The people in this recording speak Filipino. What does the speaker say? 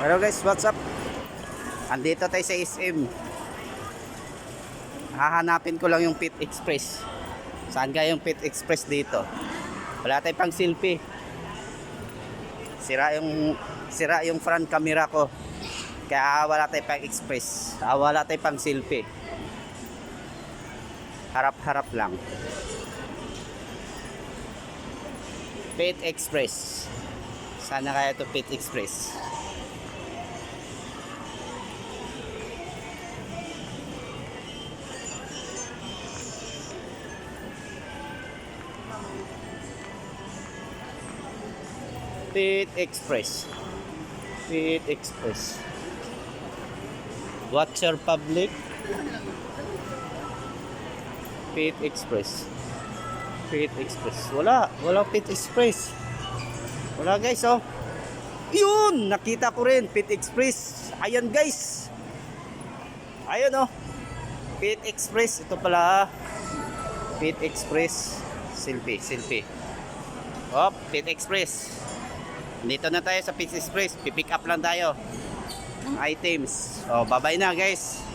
Hello guys, what's up? Andito tayo sa SM. Hahanapin ko lang yung Pit Express. Saan kaya yung Pit Express dito? Wala tayong pang selfie. Sira yung sira yung front camera ko. Kaya wala tayong pang express. Ah, wala tayong pang selfie. Harap-harap lang. Pit Express. Sana kaya to Pit Express. Pit Express. Pit Express. Your public? Pit Express. Pit Express. Wala. Wala Pit Express. Wala guys oh. Yun! Nakita ko rin. Pit Express. Ayan guys. Ayan oh. Pit Express. Ito pala. ah. Pit Express. Silpi. Silpi. Oh, Pit Express. Dito na tayo sa Pit Express. Pipick up lang tayo. Items. Oh, bye-bye na guys.